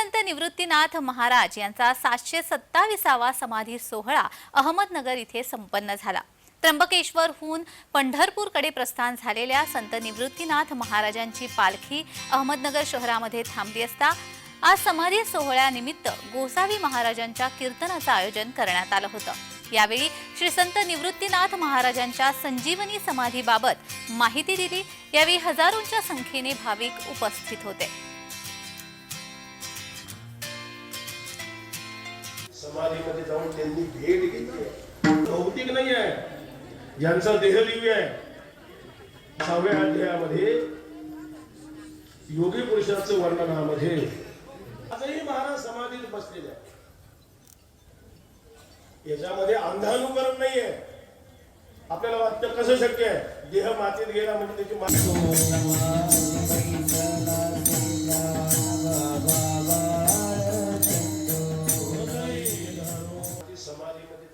संत निवृत्तीनाथ महाराज यांचा सातशे सत्ताविसावा समाधी सोहळा अहमदनगर इथे संपन्न झाला. त्र्यंबकेश्वरहून पंढरपूरकडे प्रस्थान झालेल्या संत निवृत्तीनाथ महाराजांची पालखी अहमदनगर शहरामध्ये थांबली असता आज समाधी सोहळ्यानिमित्त गोसावी महाराजांच्या कीर्तनाचं आयोजन करण्यात आलं होतं. यावेळी श्री संत निवृत्तीनाथ महाराजांच्या संजीवनी समाधीबाबत माहिती दिली. यावेळी हजारोंच्या संख्येने भाविक उपस्थित होते. समाधीमध्ये जाऊन त्यांनी भेट घेतली भौतिक नाही आहे. ज्यांचा देहलिव्य आहे. सहाव्या अध्यायामध्ये योगी पुरुषाचं वर्णनामध्ये आजही महाराज समाधीत बसलेले आहे याच्यामध्ये अंधानुकरण नाहीये आपल्याला वाटतं कसं शक्य आहे? देह मातीत गेला म्हणजे त्याची माती समाधि में